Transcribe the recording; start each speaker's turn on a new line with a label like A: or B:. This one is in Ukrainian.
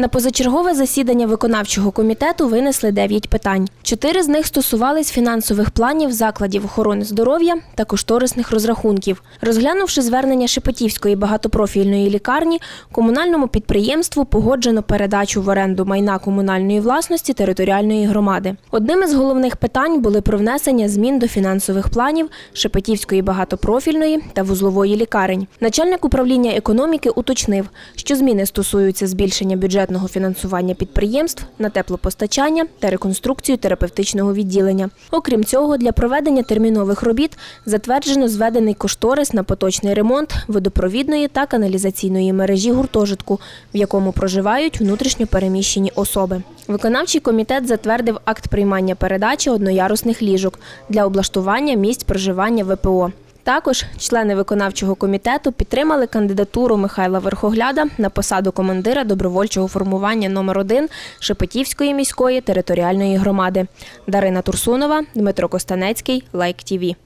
A: На позачергове засідання виконавчого комітету винесли 9 питань. Чотири з них стосувались фінансових планів закладів охорони здоров'я та кошторисних розрахунків. Розглянувши звернення Шепетівської багатопрофільної лікарні, комунальному підприємству погоджено передачу в оренду майна комунальної власності територіальної громади. Одним із головних питань були про внесення змін до фінансових планів Шепетівської багатопрофільної та вузлової лікарень. Начальник управління економіки уточнив, що зміни стосуються збільшення бюджетного фінансування підприємств на теплопостачання та реконструкцію терапевтичного відділення. Окрім цього, для проведення термінових робіт затверджено зведений кошторис на поточний ремонт водопровідної та каналізаційної мережі гуртожитку, в якому проживають внутрішньо переміщені особи. Виконавчий комітет затвердив акт приймання передачі одноярусних ліжок для облаштування місць проживання ВПО. Також члени виконавчого комітету підтримали кандидатуру Михайла Верхогляда на посаду командира добровольчого формування номер 1 Шепетівської міської територіальної громади. Дарина Турсунова, Дмитро Костанецький, Лайк ТІВІ.